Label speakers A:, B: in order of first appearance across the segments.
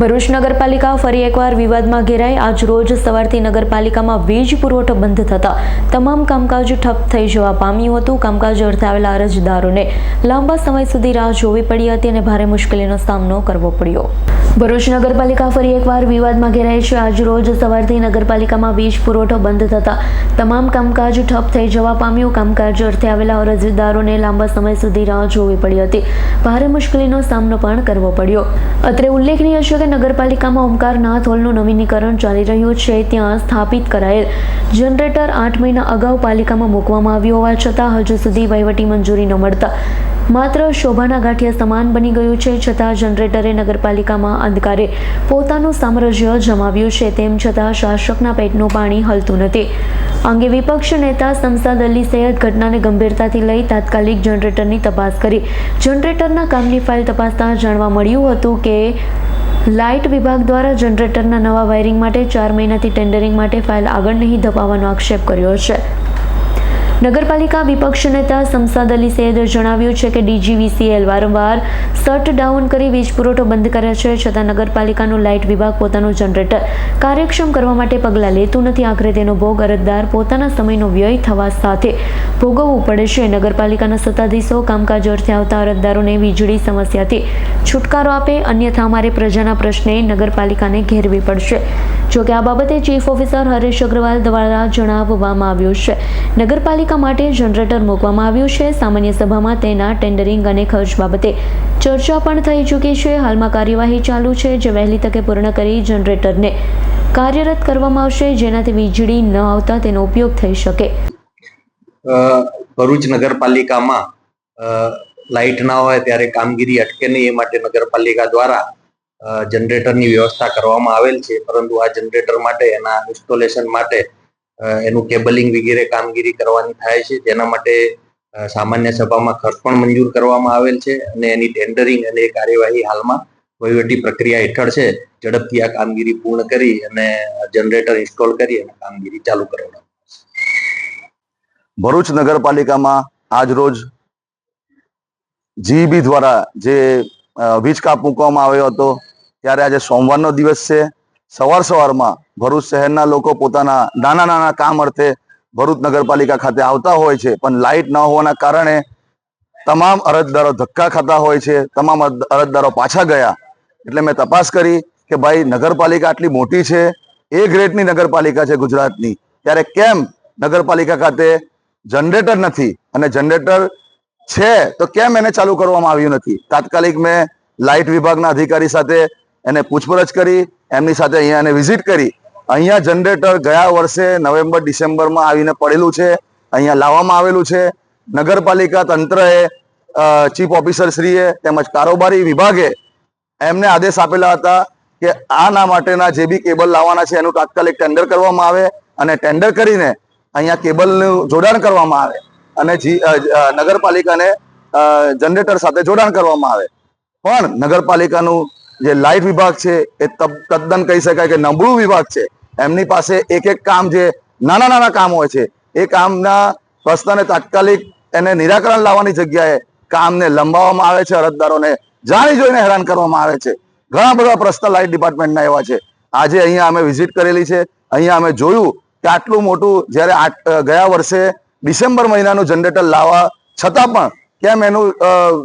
A: ભરૂચ નગરપાલિકા ફરી એકવાર વિવાદમાં ઘેરાઈ. આજ રોજ સવારથી નગરપાલિકામાં વીજ પુરવઠો બંધ થતા તમામ કામકાજ ઠપ થઈ જવા પામ્યું હતું. કામકાજ અર્થે આવેલા અરજદારોને લાંબા સમય સુધી રાહ જોવી પડી હતી અને ભારે મુશ્કેલીનો સામનો કરવો પડ્યો. ભરૂચ નગરપાલિકા ફરી એકવાર વિવાદમાં ઘેરાઈ છે. આજ રોજ સવારથી નગરપાલિકામાં વીજ પુરવઠો બંધ થતા તમામ કામકાજ ઠપ થઈ જવા પામ્યું. કામકાજ અર્થે આવેલા અરજદારોને લાંબા સમય સુધી રાહ જોવી પડી હતી. ભારે મુશ્કેલીનો સામનો પણ કરવો પડ્યો. અત્રે ઉલ્લેખનીય છે કે નગરપાલિકામાં ઓમકારનાથ હોલનું નવીનીકરણ ચાલી રહ્યું છે. ત્યાં સ્થાપિત કરાયેલ જનરેટર આઠ મહિના અગાઉ પાલિકામાં મૂકવામાં આવ્યું હોવા છતાં હજુ સુધી વહીવટી મંજૂરી ન મળતા. માત્ર શોભાના ગાંઠિયા સમાન બની ગયું છે, છતાં જનરેટરે નગરપાલિકામાં અંધકારે પોતાનું સામ્રાજ્ય જમાવ્યું છે, તેમ છતાં શાસકના પેટનું પાણી હલતું નથી. અંગે વિપક્ષ નેતા સમસાદ અલી સૈયદ ઘટનાને ગંભીરતાથી લઈ તાત્કાલિક જનરેટરની તપાસ કરી. જનરેટરના કામની ફાઇલ તપાસતા જાણવા મળ્યું હતું કે લાઇટ વિભાગ દ્વારા જનરેટરના નવા વાયરિંગ માટે ચાર મહિનાથી ટેન્ડરિંગ માટે ફાઇલ આગળ નહીં ધપાવવાનો આક્ષેપ કર્યો છે. નગરપાલિકા વિપક્ષ નેતા સમસાદ અલી સૈયદે જણાવ્યું છે કે ડીજીવીસીએલ વારંવાર શટ ડાઉન કરી વીજ પુરવઠો બંધ કરે છે, છતાં નગરપાલિકાનું લાઇટ વિભાગ પોતાનું જનરેટર કાર્યક્ષમ કરવા માટે પગલાં લેતું નથી. આખરે તેનો ભોગ અરજદાર પોતાના સમયનો વ્યય થવા સાથે ભોગવવું પડે છે. નગરપાલિકાના સત્તાધીશો કામકાજ અર્થે આવતા અરજદારોને વીજળી સમસ્યાથી છુટકારો આપે, અન્યથા અમારે પ્રજાના પ્રશ્ને નગરપાલિકાને ઘેરવી પડશે. જોકે આ બાબતે ચીફ ઓફિસર હરેશ અગ્રવાલ દ્વારા જણાવવામાં આવ્યું છે. નગરપાલિકા માટે જનરેટર મૂકવામાં આવ્યું છે. સામાન્ય સભામાં તેના ટેન્ડરિંગ અને ખર્ચ બાબતે ચર્ચા પણ થઈ ચૂકી છે. હાલમાં કાર્યવાહી ચાલુ છે, જે વહેલી તકે પૂર્ણ કરી જનરેટરને કાર્યરત કરવામાં આવશે. જેનાથી વીજળી ન આવતા તેનો ઉપયોગ થઈ શકે.
B: ભરૂચ નગરપાલિકામાં લાઇટ ના હોય ત્યારે કામગીરી અટકે નહીં, એ માટે નગરપાલિકા દ્વારા જનરેટરની વ્યવસ્થા કરવામાં આવેલ છે, પરંતુ આ જનરેટર માટે, એના ઇન્સ્ટોલેશન માટે એનું કેબલિંગ વગેરે કામગીરી કરવાની થાય છે. જેના માટે સામાન્ય સભામાં ખર્ચ પણ મંજૂર કરવામાં આવેલ છે અને એની ટેન્ડરિંગ અને કાર્યવાહી હાલમાં વહીવટી પ્રક્રિયા હેઠળ છે. ઝડપથી આ કામગીરી પૂર્ણ કરી અને જનરેટર ઇન્સ્ટોલ કરી અને કામગીરી ચાલુ કરવામાં
C: ભરૂચ નગરપાલિકામાં આજ રોજ જીઈબી દ્વારા જે વીજ કાપ મૂકવામાં આવ્યો હતો ત્યારે આજે સોમવારનો દિવસ છે. સવાર સવારમાં ભરૂચ શહેરના લોકો પોતાના નાના નાના કામ અર્થે ભરૂચ નગરપાલિકા ખાતે આવતા હોય છે. પણ લાઇટ ન હોવાના કારણે તમામ અરજદારો ધક્કા ખાતા હોય છે. તમામ અરજદારો પાછા ગયા. એટલે મેં તપાસ કરી કે ભાઈ, નગરપાલિકા આટલી મોટી છે? એ ગ્રેડની નગરપાલિકા છે ગુજરાતની. ત્યારે કેમ નગરપાલિકા ખાતે જનરેટર નથી? અને જનરેટર છે તો કેમ એને ચાલુ કરવામાં આવ્યું નથી? તાત્કાલિક મેં લાઇટ વિભાગના અધિકારી સાથે એને પૂછપરછ કરી, એમની સાથે અહીંયા એને વિઝિટ કરી. અહીંયા જનરેટર ગયા વર્ષે નવેમ્બર, ડિસેમ્બરમાં આવીને પડેલું છે. અહીંયા લાવવામાં આવેલું છે. નગરપાલિકા તંત્રએ ચીફ ઓફિસર શ્રીએ તેમજ કારોબારી વિભાગે એમને આદેશ આપેલા હતા કે આના માટેના જે બી કેબલ લાવવાના છે એનું તાત્કાલિક ટેન્ડર કરવામાં આવે અને ટેન્ડર કરીને અહીંયા કેબલનું જોડાણ કરવામાં આવે અને નગરપાલિકાને જનરેટર સાથે જોડાણ કરવામાં આવે. પણ નગરપાલિકાનું જે લાઇટ વિભાગ છે, એ તદ્દન કહી શકાય કે નબળું વિભાગ છે. એમની પાસે એક એક કામ જે નાના નાના કામ હોય છે, એ કામના પ્રશ્નને તાત્કાલિક એને નિરાકરણ લાવવાની જગ્યાએ કામને લંબાવવામાં આવે છે, અરજદારોને જાણી જોઈને હેરાન કરવામાં આવે છે. ઘણા બધા પ્રશ્ન લાઇટ ડિપાર્ટમેન્ટના એવા છે. આજે અહીંયા અમે વિઝિટ કરેલી છે. અહીંયા અમે જોયું કે આટલું મોટું જ્યારે ગયા વર્ષે ડિસેમ્બર મહિનાનું જનરેટર લાવવા છતાં પણ કેમ એનું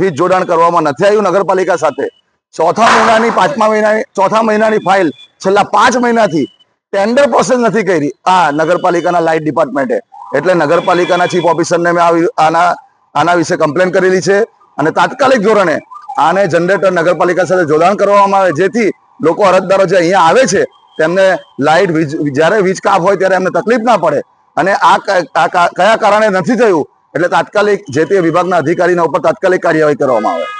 C: વીજ જોડાણ કરવામાં નથી આવ્યું નગરપાલિકા સાથે? ચોથા મહિનાની, પાંચમા મહિનાની, ચોથા મહિનાની ફાઇલ છેલ્લા પાંચ મહિનાથી ટેન્ડર પ્રોસેસ નથી કરી. આ નગરપાલિકાના લાઇટ ડિપાર્ટમેન્ટે એટલે નગરપાલિકાના ચીફ ઓફિસરને મેં આવી- આના આના વિશે કમ્પ્લેન કરેલી છે. અને તાત્કાલિક ધોરણે આને જનરેટર નગરપાલિકા સાથે જોડાણ કરવામાં આવે, જેથી લોકો અરજદારો જે અહીંયા આવે છે, તેમને લાઇટ વીજ, જ્યારે વીજ કાપ હોય ત્યારે એમને તકલીફ ના પડે. અને આ કયા કારણે નથી થયું? એટલે તાત્કાલિક જે તે વિભાગના અધિકારીના ઉપર તાત્કાલિક કાર્યવાહી કરવામાં આવે.